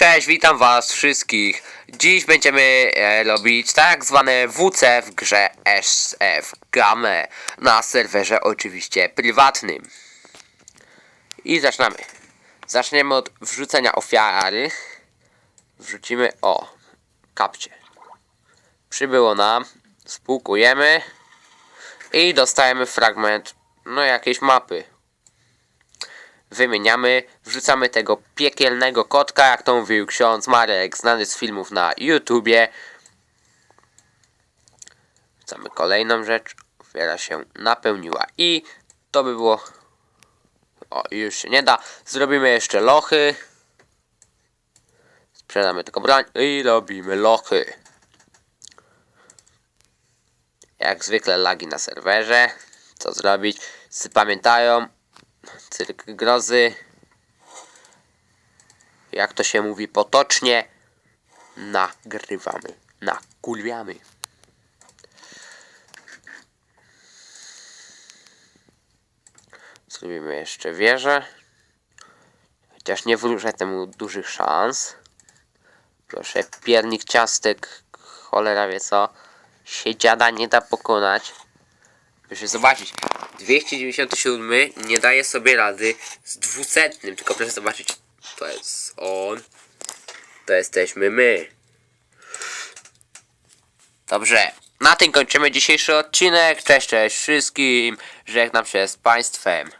Cześć, witam was wszystkich. Dziś będziemy e, robić tak zwane WC w grze SF Game na serwerze oczywiście prywatnym. I zaczynamy. Zaczniemy od wrzucenia ofiary. Wrzucimy o kapcie. Przybyło nam, spłukujemy i dostajemy fragment no jakiejś mapy wymieniamy, wrzucamy tego piekielnego kotka, jak to mówił ksiądz Marek, znany z filmów na YouTubie. Wrzucamy kolejną rzecz, ofiara się napełniła i to by było... O, już się nie da. Zrobimy jeszcze lochy. Sprzedamy tylko broń i robimy lochy. Jak zwykle lagi na serwerze. Co zrobić? Pamiętają, cyrk grozy. Jak to się mówi potocznie, nagrywamy, nakulwiamy. Zrobimy jeszcze wieżę. Chociaż nie wróżę temu dużych szans. Proszę, piernik ciastek, cholera wie co. Się dziada nie da pokonać. Proszę zobaczyć, 297 nie daje sobie rady z 200, tylko proszę zobaczyć, to jest on, to jesteśmy my. Dobrze, na tym kończymy dzisiejszy odcinek. Cześć, cześć wszystkim. Żegnam się z Państwem.